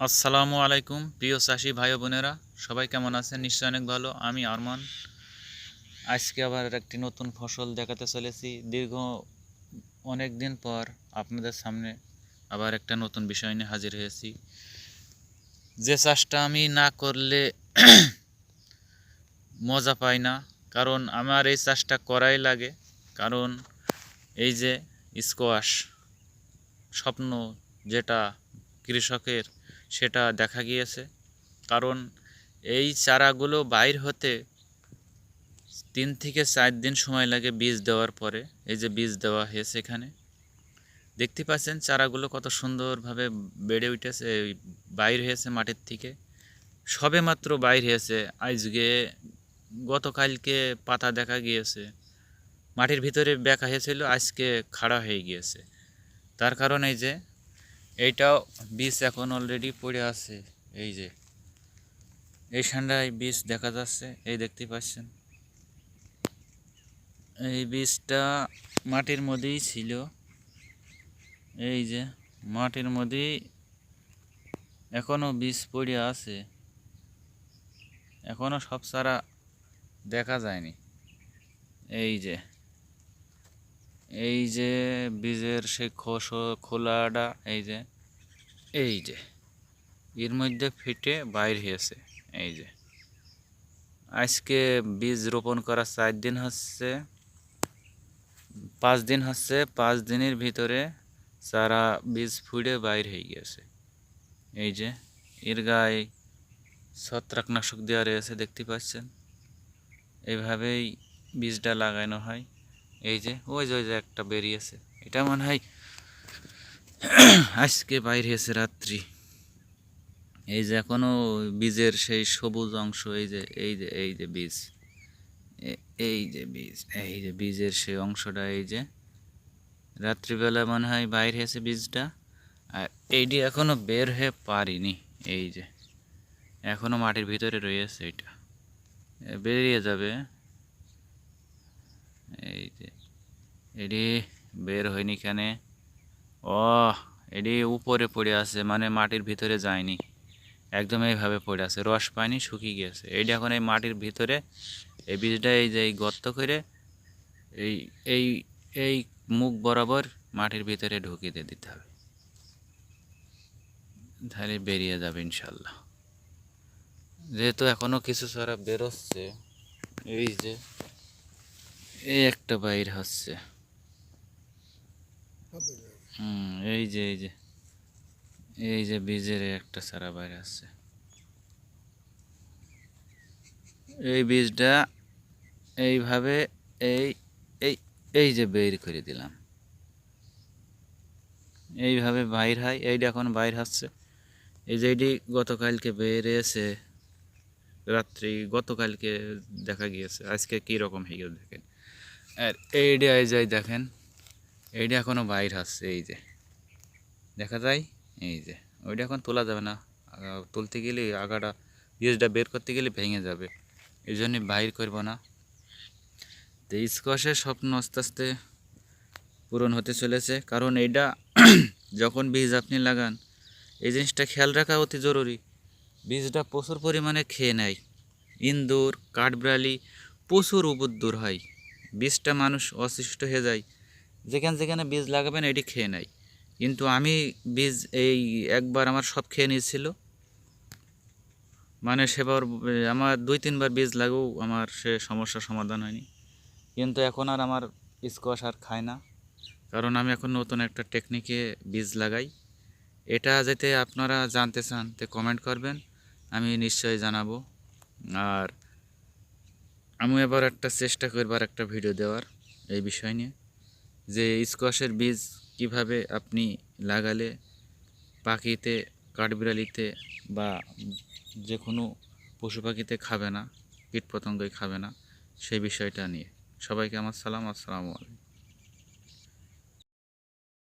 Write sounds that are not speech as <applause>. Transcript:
আসসালামু আলাইকুম, প্রিয় চাষি ভাই বোনেরা। সবাই কেমন আছেন? নিশ্চয়ই অনেক ভালো। আমি আরমান। আজকে আবার একটি নতুন ফসল দেখাতে চলেছি। দীর্ঘ অনেক দিন পর আপনাদের সামনে আবার একটা নতুন বিষয় নিয়ে হাজির হয়েছি। যে চাষটা আমি না করলে <clears throat> মজা পাই না। কারণ আমার এই চাষটা করাই লাগে। কারণ এই যে স্কোয়াশ, স্বপ্ন যেটা কৃষকের সেটা দেখা গিয়েছে। কারণ এই চারাগুলো বাইর হতে তিন থেকে চার দিন সময় লাগে বীজ দেওয়ার পরে। এই যে বীজ দেওয়া হয়েছে এখানে। দেখতে পাচ্ছেন চারাগুলো কত সুন্দরভাবে বেড়ে উঠেছে বাইর হয়েছে মাটির থেকে। সবে মাত্র বাইর হয়েছে। আজকে গতকালকে পাতা দেখা গিয়েছে। মাটির ভিতরে বেঁকা হয়েছিল, আজকে খাড়া হয়ে গিয়েছে। তার কারণ এই যে এইটাও বীজ এখন অলরেডি পড়ে আছে, এই যে। এই ঠান্ডায় বীজ দেখা যাচ্ছে, এই দেখতে পাচ্ছেন। এই বীজটা মাটির মধ্যেই ছিল। এই যে, মাটির মধ্যেই এখনও বীজ পড়ে আছে। এখনও সব সারা দেখা যায়নি। এই যে এই যে বীজের সেই খোস, খোলাটা, এই যে। এই যে, এর মধ্যে ফিটে বাইর হয়েছে, এই যে। আজকে বীজ রোপণ করা চার দিন হচ্ছে, পাঁচ দিন হচ্ছে, পাঁচ দিনের ভিতরে সারা বীজ ফুড়ে বাইর হয়ে গেছে। এই যে, এর গায়ে ছত্রাকনাশক দেওয়া রয়েছে, দেখতে পাচ্ছেন? এইভাবেই বীজটা লাগানো হয়। এই যে, ওই যে ওই যে একটা বেরিয়েছে। এটা মনে হয় <clears throat> আজকে বাইরে হয়েছে রাত্রি। এই যে এখনও বীজের সেই সবুজ অংশ, এই যে এই যে এই যে বীজ এই যে বীজ, এই যে বীজের সেই অংশটা, এই যে রাত্রিবেলা মনে হয় বাইর হয়েছে বীজটা, আর এইটি এখনও বের হয়ে পারিনি, এই যে এখনও মাটির ভিতরে রয়েছে এটা। বেরিয়ে যাবে। এই যে, এটি বের হয়নি কেন? ও এটি উপরে পড়ে আছে মানে মাটির ভিতরে যায়নি। একদম এইভাবে পড়ে আছে, রস পায়নি, শুকিয়ে গেছে। এইটা এখন এই মাটির ভিতরে, এই বীজটা এই যে গর্ত করে, এই এই এই মুখ বরাবর মাটির ভিতরে ঢুকিয়ে দিয়ে দিতে হবে। তাহলে বেরিয়ে যাবে ইনশাল্লাহ যেহেতু এখনও কিছু সারা বেরোচ্ছে, এই যে, এই একটা বাইর হচ্ছে। হুম, এই যে এই যে এই যে বীজের একটা সারা বাইরে আসছে। এই বীজটা এইভাবে এই এই এই যে বের করে দিলাম। এইভাবে বাইর হয়, এইটা এখন বাইর হচ্ছে। এই যে এটি গতকালকে বেরিয়েছে, রাত্রি গতকালকে দেখা গিয়েছে। আজকে কী রকম হয়ে গেছে দেখেন। আর এইটা এই যে দেখেন এইটা এখনও বাইর আসছে এই যে। দেখা যায়? এই যে। ওইটা এখন তোলা যাবে না। তুলতে গেলে আগাটা বীজটা বের করতে গেলে ভেঙে যাবে। এই জন্য বাইর করব না। তো স্কোয়াশের স্বপ্ন আস্তে আস্তে পূরণ হতে চলেছে। কারণ এইটা <clears throat> যখন বীজ আপনি লাগান, এই জিনিসটা খেয়াল রাখা অতি জরুরি। বীজটা প্রচুর পরিমাণে খেয়ে নেয়। ইন্দুর, কাঠবিড়ালি প্রচুর উপদ্দুর হয়। বীজটা মানুষ অসুস্থ হয়ে যায়। যেখানে যেখানে বীজ লাগাবেন এটি খেয়ে নেয়। কিন্তু আমি বীজ এই একবার আমার সব খেয়ে নিয়েছিল। মানে সেবার আমার দুই তিনবার বীজ লাগেও আমার সে সমস্যার সমাধান হয়নি। কিন্তু এখন আর আমার স্কোয়াশ আর খায় না। কারণ আমি এখন নতুন একটা টেকনিকে বীজ লাগাই। এটা যাতে আপনারা জানতে চান, তো কমেন্ট করবেন, আমি নিশ্চয়ই জানাব। আর আমি এবার একটা চেষ্টা করবার একটা ভিডিও দেওয়ার এই বিষয় নিয়ে। যে স্কোয়াশের বীজ কীভাবে আপনি লাগালে পাখিতে, কাঠবিড়ালিতে বা যে কোনো পশু পাখিতে খাবে না, কীটপতঙ্গই খাবে না, সেই বিষয়টা নিয়ে। সবাইকে আমার সালাম, আসসালামু আলাইকুম।